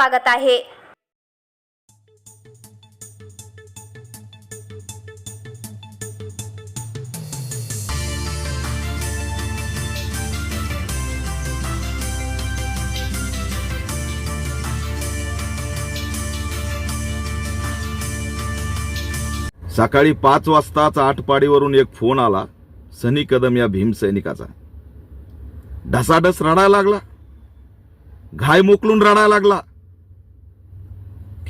स्वागत आहे. सकाळी पाच वाजताच आठपाडीवरून एक फोन आला. सनी कदम या भीमसैनिकाचा ढसाढस रडायला लागला. घाय मोकलून रडायला लागला.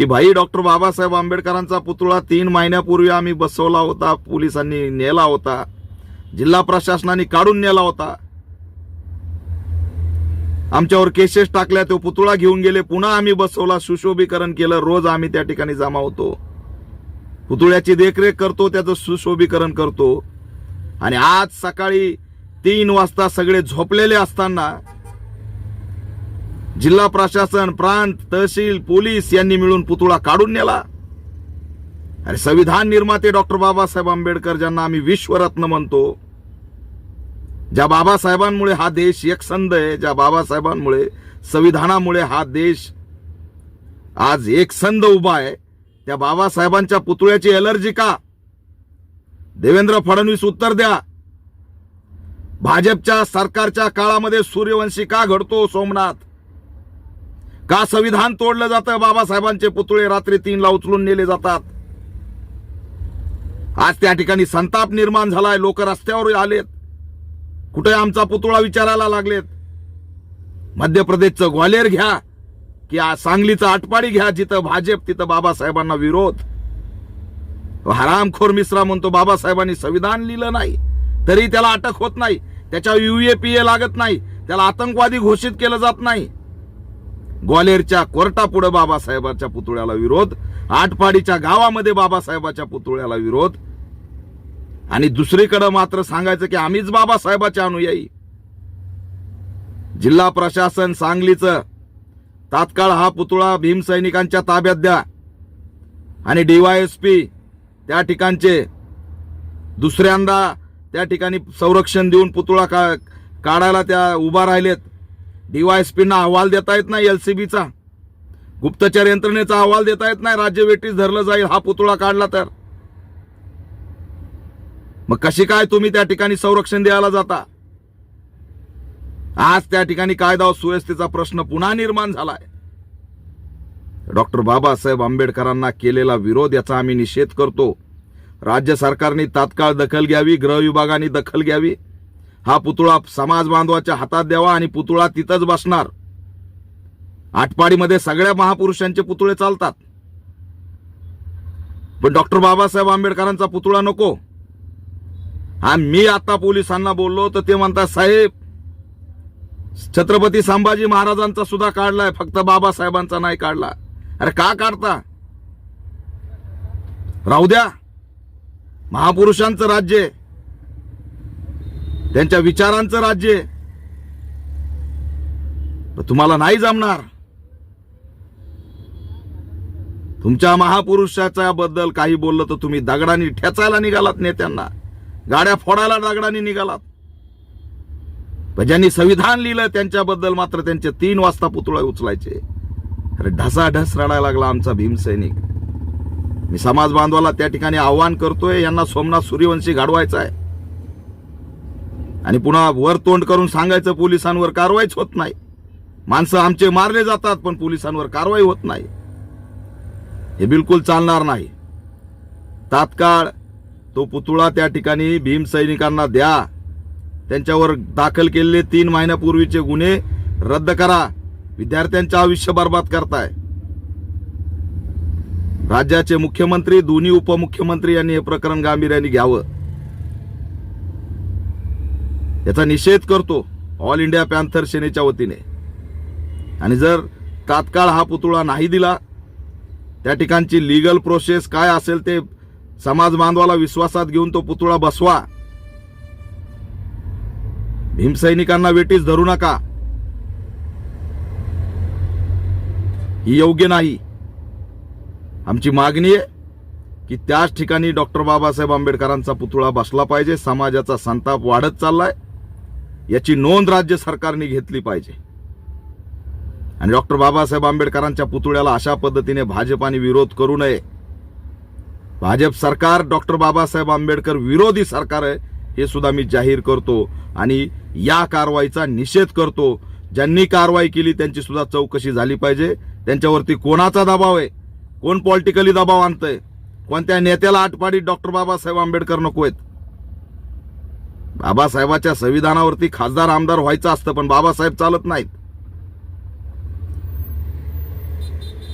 की भाई डॉक्टर बाबासाहेब आंबेडकरांचा पुतळा तीन महिन्यापूर्वी आम्ही बसवला होता पोलिसांनी नेला होता जिल्हा प्रशासनाने काढून नेला होता. आमच्यावर केसेस टाकल्या तो पुतळा घेऊन गेले पुन्हा आम्ही बसवला सुशोभीकरण केलं रोज आम्ही त्या ठिकाणी जमा होतो. पुतळ्याची देखरेख करतो त्याचं सुशोभीकरण करतो. आणि आज सकाळी तीन वाजता सगळे झोपलेले असताना जिल्हा प्रशासन प्रांत तहसील पोलीस यांनी मिळून पुतळा काढून नेला. अरे संविधान निर्माते डॉक्टर बाबासाहेब आंबेडकर ज्यांना आम्ही विश्वरत्न म्हणतो ज्या बाबासाहेबांमुळे हा देश एकसंध आहे ज्या बाबासाहेबांमुळे संविधानामुळे हा देश आज एकसंध उभा आहे त्या बाबासाहेबांच्या पुतळ्याची एलर्जी का? देवेंद्र फडणवीस उत्तर द्या. भाजपच्या सरकारच्या काळामध्ये सूर्यवंशी का घडतो सोमनाथ? का संविधान तोडलं जातं? बाबासाहेबांचे पुतळे रात्री तीनला उचलून नेले जातात. आज त्या ठिकाणी संताप निर्माण झालाय. लोक रस्त्यावर आलेत. कुठे आमचा पुतळा विचारायला लागलेत? मध्य प्रदेशचं ग्वालेर घ्या की सांगलीचं आटपाडी घ्या जिथं भाजप तिथं बाबासाहेबांना विरोध. हरामखोर मिश्रा म्हणतो बाबासाहेबांनी संविधान लिहिलं नाही. तरी त्याला अटक होत नाही. त्याच्या युएपीए लागत नाही. त्याला आतंकवादी घोषित केलं जात नाही. ग्वालेरच्या कोर्टापुढे बाबासाहेबांच्या पुतळ्याला विरोध आटपाडीच्या गावामध्ये बाबासाहेबाच्या पुतळ्याला विरोध. आणि दुसरीकडे मात्र सांगायचं की आम्हीच बाबासाहेबाचे अनुयायी. जिल्हा प्रशासन सांगलीचं तात्काळ हा पुतळा भीमसैनिकांच्या ताब्यात द्या. आणि डीवायएसपी त्या ठिकाणचे दुसऱ्यांदा त्या ठिकाणी संरक्षण देऊन पुतळा का काढायला त्या उभा राहिलेत. डीवायएसपींना अहवाल देता येत नाही एलसीबीचा. गुप्तचर यंत्रणेचा अहवाल देता येत नाही राज्य वेटीस धरलं जाईल हा पुतळा काढला तर. मग कशी काय तुम्ही त्या ठिकाणी संरक्षण द्यायला जाता? आज त्या ठिकाणी कायदा सुव्यवस्थेचा प्रश्न पुन्हा निर्माण झालाय. डॉक्टर बाबासाहेब आंबेडकरांना केलेला विरोध याचा आम्ही निषेध करतो. राज्य सरकारने तात्काळ दखल घ्यावी गृह विभागाने दखल घ्यावी. हा पुतळा समाज बांधवाच्या हातात द्यावा आणि पुतळा तिथंच बसणार. आटपाडीमध्ये सगळ्या महापुरुषांचे पुतळे चालतात. पण डॉक्टर बाबासाहेब आंबेडकरांचा पुतळा नको. हा मी आता पोलिसांना बोललो तर ते म्हणतात साहेब छत्रपती संभाजी महाराजांचा सुद्धा काढलाय फक्त बाबासाहेबांचा नाही काढला. अरे का काढता? राहू द्या. महापुरुषांचं राज्य आहे. त्यांच्या विचारांचं राज्य आहे. तुम्हाला नाही जमणार. तुमच्या महापुरुषाच्या बद्दल काही बोललं तर तुम्ही दगडाने ठेचायला निघालात नेत्यांना. गाड्या फोडायला दगडाने निघालात. ज्यांनी संविधान लिहिलं त्यांच्याबद्दल मात्र त्यांचे तीन वाजता पुतळे उचलायचे. अरे ढसाढस रडायला लागला आमचा भीमसैनिक मी समाज बांधवाला त्या ठिकाणी आव्हान करतोय यांना सोमनाथ सूर्यवंशी घाडवायचा आहे. आणि पुन्हा वर तोंड करून सांगायचं पोलिसांवर कारवाईच होत नाही. माणसं आमचे मारले जातात पण पोलिसांवर कारवाई होत नाही. हे बिलकुल चालणार नाही. तात्काळ तो पुतळा त्या ठिकाणी भीमसैनिकांना द्या. त्यांच्यावर दाखल केलेले तीन महिन्यापूर्वीचे गुन्हे रद्द करा. विद्यार्थ्यांचे आयुष्य बर्बाद करताय. राज्याचे मुख्यमंत्री दोन्ही उपमुख्यमंत्री यांनी हे प्रकरण गांभीर्याने घ्यावं. याचा निषेध करतो ऑल इंडिया पॅन्थर सेनेच्या वतीने. आणि जर तात्काळ हा पुतळा नाही दिला त्या ठिकाणची लिगल प्रोसेस काय असेल ते समाज बांधवाला विश्वासात घेऊन तो पुतळा बसवा. भीमसैनिकांना वेटीस धरू नका. ही योग्य नाही. आमची मागणी आहे की त्याच ठिकाणी डॉक्टर बाबासाहेब आंबेडकरांचा पुतळा बसला पाहिजे समाजाचा संताप वाढत चाललाय. याची नोंद राज्य सरकारने घेतली पाहिजे. आणि डॉक्टर बाबासाहेब आंबेडकरांच्या पुतळ्याला अशा पद्धतीने भाजपाने विरोध करू नये. भाजप सरकार डॉक्टर बाबासाहेब आंबेडकर विरोधी सरकार आहे हे सुद्धा मी जाहीर करतो आणि या कारवाईचा निषेध करतो. ज्यांनी कारवाई केली त्यांची सुद्धा चौकशी झाली पाहिजे. त्यांच्यावरती कोणाचा दबाव आहे? कोण पॉलिटिकली दबाव आणतंय? कोणत्या नेत्याला आटपाडीत डॉक्टर बाबासाहेब आंबेडकर नको आहेत? बाबासाहेबाच्या संविधानावरती खासदार आमदार व्हायचं असतं पण बाबासाहेब चालत नाहीत.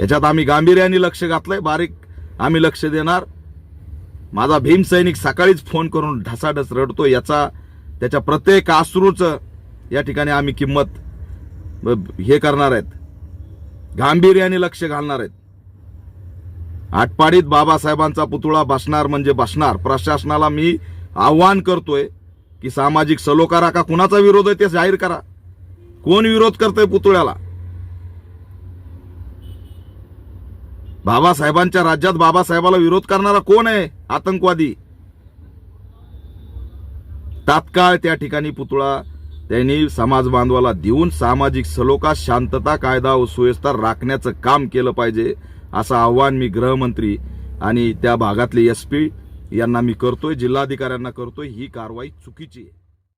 याच्यात आम्ही गांभीर्याने लक्ष घातलंय बारीक आम्ही लक्ष देणार. माझा भीम सैनिक सकाळीच फोन करून ढसाढस रडतो याचा त्याच्या प्रत्येक अश्रूचं या ठिकाणी आम्ही किंमत हे करणार आहेत. गांभीर्याने लक्ष घालणार आहेत. आटपाडीत बाबासाहेबांचा पुतळा बसणार म्हणजे बसणार. प्रशासनाला मी आव्हान करतोय की सामाजिक सलोकारा का कुणाचा विरोध आहे ते जाहीर करा. कोण विरोध करतोय पुतळ्याला? बाबासाहेबांच्या राज्यात बाबासाहेबाला विरोध करणारा कोण आहे? आतंकवादी. तात्काळ त्या ठिकाणी पुतळा त्यांनी समाज बांधवाला देऊन सामाजिक सलोका शांतता कायदा व सुव्यवस्था राखण्याचं काम केलं पाहिजे असं आव्हान मी गृहमंत्री आणि त्या भागातले एस पी यांना मी करतोय जिल्हाधिकाऱ्यांना करतोय ही कारवाई चुकीची आहे.